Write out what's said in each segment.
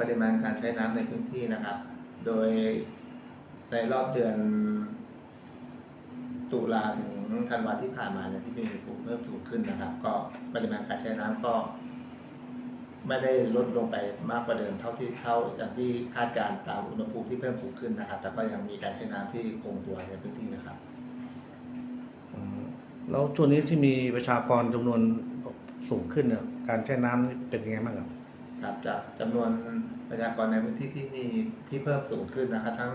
ปริมาณการใช้น้ำในพื้นที่นะครับ โดยในรอบเดือนตุลาถึงธันวาที่ผ่านมาเนี่ยที่มีภูมิเพิ่มสูงขึ้นนะครับ ก็ปริมาณการใช้น้ำก็ ไม่ได้ลดลงไปมากกว่าเดิมเท่าที่เท่าอย่างที่คาดการตามอุณหภูมิที่เพิ่มสูงขึ้นนะครับ แต่ก็ยังมีการใช้น้ำที่คงตัวในพื้นที่นะครับแล้วช่วงนี้ที่มีประชากรจำนวนสูงขึ้นเนี่ยการใช้น้ำเป็นยังไงบ้างครับ ครับจากจำนวนประชากรในพื้นที่ที่มีที่เพิ่มสูงขึ้นนะครับ ทั้ง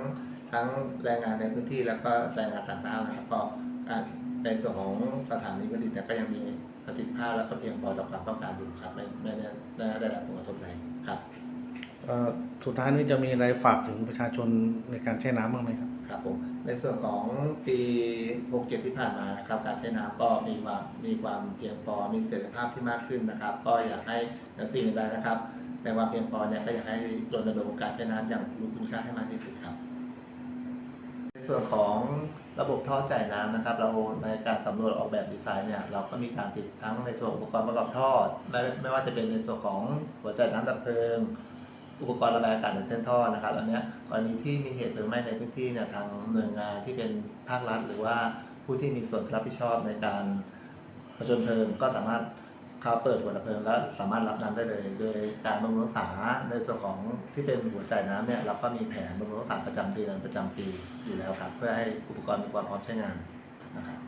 ทั้งแรงงานในพื้นที่แล้วก็แรงงานต่างด้าวนะครับก็ในส่วนของสถานีผลิตก็ยังมีประสิทธิภาพและก็เพียงพอต่อความต้องการอยู่ครับไม่ไม่ได้ได้รับผลกระทบใดครับ สุดท้ายนี้จะมีอะไรฝากถึงประชาชนในการใช้น้ำบ้างไหมครับ ครับผมในส่วนของปี 67 ที่ผ่านมานะครับ การใช้น้ำก็มีความมีความเพียงพอมีเสถียรภาพที่มากขึ้นนะครับ ก็อยากให้สิ่งใดนะครับในความเพียงพอเนี่ยก็อยากให้รณรงค์การใช้น้ำอย่างรู้คุณค่าให้มากที่สุดครับ ในส่วนของระบบท่อจ่ายน้ำนะครับ เราในการสำรวจออกแบบดีไซน์เนี่ยเราก็มีการติดทั้งในส่วนอุปกรณ์ประกอบท่อไม่ไม่ว่าจะเป็นในส่วนของหัวจ่ายน้ำดับเพลิง อุปกรณ์ระบายอากาศในเส้นท่อนะครับอันเนี้ยกรณีที่มีเหตุเพลิงไหม้ในพื้นที่เนี่ยทางหน่วยงานที่เป็นภาครัฐ หรือว่าผู้ที่มีส่วนรับผิดชอบในการผจญเพลิงก็สามารถเขาเปิดหัวดับเพลิงแล้วสามารถรับน้ำได้เลย โดยการบำรุงรักษาในส่วนของที่เป็นหัวจ่ายน้ำเนี่ยเราก็มีแผนบำรุงรักษาประจำเดือนประจำปีอยู่แล้วครับ เพื่อให้อุปกรณ์มีความพร้อมใช้งานนะครับ